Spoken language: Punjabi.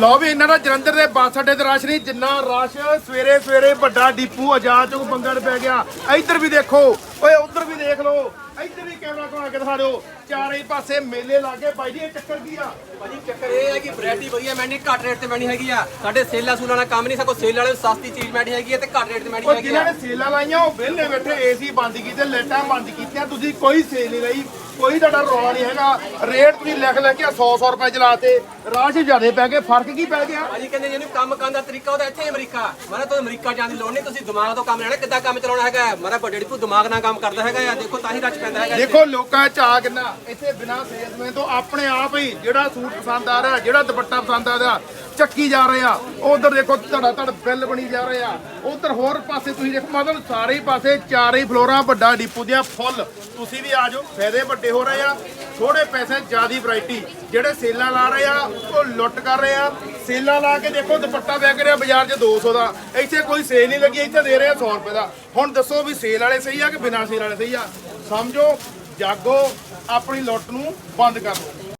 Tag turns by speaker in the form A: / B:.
A: ਲਓ ਵੀ ਇਹਨਾਂ ਦਾ ਜਲੰਧਰ ਦੇ ਬੱਸ ਅੱਡੇ ਤੇ ਰਸ਼ ਨਹੀਂ ਜਿੰਨਾ ਰਸ਼ ਸਵੇਰੇ ਸਵੇਰੇ ਵੱਡਾ ਡੀਪੂ ਆਜ਼ਾਦ ਚੋਂ ਬੰਗੜ ਪੈ ਗਿਆ। ਇੱਧਰ ਵੀ ਦੇਖੋ ਓਏ ਉੱਧਰ ਵੀ ਦੇਖ ਲਓ ਇੱਧਰ ਵੀ ਕੈਮਰਾ ਘੁਮਾ ਕੇ ਦਿਖਾ ਦਿਓ। ਚਾਰੇ ਪਾਸੇ ਮੇਲੇ ਲੱਗੇ ਬਾਈ ਜੀ ਇਹ ਚੱਕਰ ਕੀ ਆ?
B: ਭਾਜੀ ਚੱਕਰ ਇਹ ਹੈ ਕਿ ਵੈਰਾਈਟੀ ਵਧੀਆ ਮੈਣੀ ਘੱਟ ਰੇਟ ਤੇ ਮੈਣੀ ਹੈਗੀ ਆ। ਸਾਡੇ ਸੇਲਾਂ ਸੂਲਾਂ ਦਾ ਕੰਮ ਨਹੀਂ ਸਕੋ ਸੇਲ ਵਾਲੇ ਨੂੰ ਸਸਤੀ ਚੀਜ਼ ਮੈਣੀ ਹੈਗੀ ਆ ਤੇ ਘੱਟ ਰੇਟ ਤੇ ਮੈਣੀ ਹੈਗੀ
A: ਜਿਨ੍ਹਾਂ
B: ਆ
A: ਨੇ ਸੇਲਾਂ ਲਾਈਆਂ ਉਹ ਵਿਹਲੇ ਬੈਠੇ ਏਸੀ ਬੰਦ ਕੀਤੇ ਲਾਈਟਾਂ ਬੰਦ ਕੀਤੀਆਂ ਤੁਸੀਂ ਕੋਈ ਸੇਲ ਨਹੀਂ ਲਈ। ਕੋਈ ਤੁਹਾਡਾ ਰੌਲਾ ਨਹੀਂ ਹੈਗਾ। ਰੇਟ ਤੁਸੀਂ ਲਿਖ ਲੈ ਕੇ 100 100 ਰੁਪਏ ਚਲਾਤੇ। 'ਚ ਜ਼ਿਆਦੇ ਪੈ ਗਏ। ਫ਼ਰਕ ਕੀ ਪੈ ਗਿਆ?
B: ਭਾਜੀ ਕਹਿੰਦੇ ਜਿਹਨੂੰ ਕੰਮ ਕਰਨ ਦਾ ਤਰੀਕਾ ਉਹਦਾ ਇੱਥੇ ਹੀ ਅਮਰੀਕਾ। ਮਾਰਾ ਤੋਂ ਅਮਰੀਕਾ ਜਾਣ ਦੀ ਲੋੜ ਨਹੀਂ ਤੁਸੀਂ ਦਿਮਾਗ ਤੋਂ ਕੰਮ ਲੈਣਾ। ਕਿੱਦਾਂ ਕੰਮ ਚਲਾਉਣਾ ਹੈਗਾ? ਮਾਰਾ ਵੱਡੇ ਡਿਪੂ ਦਿਮਾਗ ਨਾਲ ਕੰਮ ਕਰਦਾ ਹੈਗਾ ਆ। ਦੇਖੋ ਤਾਂ ਹੀ ਰੱਚ ਪੈਂਦਾ ਹੈਗਾ।
A: ਦੇਖੋ ਲੋਕਾਂ ਚ ਆ ਕਿੰਨਾ ਇੱਥੇ ਬਿਨਾ ਸੇਲਸਮੈਨ ਤੋਂ ਆਪਣੇ ਆਪ ਹੀ ਜਿਹੜਾ ਸੂਟ ਪਸੰਦ ਆ ਰਿਹਾ ਜਿਹੜਾ ਦੁਪੱਟਾ ਪਸੰਦ ਆ ਰਿਹਾ ਚੱਕੀ ਜਾ ਰਹੇ ਆ। ਉਧਰ ਦੇਖੋ ਧੜਾ ਧੜ ਬਿੱਲ ਬਣੀ ਜਾ ਰਹੇ ਆ। ਉਧਰ ਹੋਰ ਪਾਸੇ ਤੁਸੀਂ ਦੇਖੋ ਮਤਲਬ ਸਾਰੇ ਹੀ ਪਾਸੇ ਚਾਰੇ ਹੀ ਫਲੋਰਾਂ ਵੱਡਾ ਡੀਪੂ ਦੀਆਂ ਫੁੱਲ। ਤੁਸੀਂ ਵੀ ਆ ਜਾਓ, ਫਾਇਦੇ ਵੱਡੇ ਹੋ ਰਹੇ ਆ। ਥੋੜੇ ਪੈਸੇ ਜਿਆਦੀ ਵੈਰਾਈਟੀ ਜਿਹੜੇ ਸੇਲਾਂ ਲਾ ਰਹੇ ਆ, ਉਹ ਲੁੱਟ ਕਰ ਰਹੇ ਆ। ਸੇਲਾਂ ਲਾ ਕੇ ਦੇਖੋ ਦੁਪੱਟਾ ਵਿਕ ਰਿਹਾ ਬਾਜ਼ਾਰ 'ਚ 200 ਦਾ। ਇੱਥੇ ਕੋਈ ਸੇਲ ਨਹੀਂ ਲੱਗੀ, ਇੱਥੇ ਦੇ ਰਹੇ ਆ 100 ਰੁਪਏ ਦਾ। ਹੁਣ ਦੱਸੋ ਵੀ ਸੇਲ ਵਾਲੇ ਸਹੀ ਆ ਕਿ ਬਿਨਾਂ ਸੇਲ ਵਾਲੇ ਸਹੀ ਆ? ਸਮਝੋ, ਜਾਗੋ, ਆਪਣੀ ਲੁੱਟ ਨੂੰ ਬੰਦ ਕਰ। ਲਓ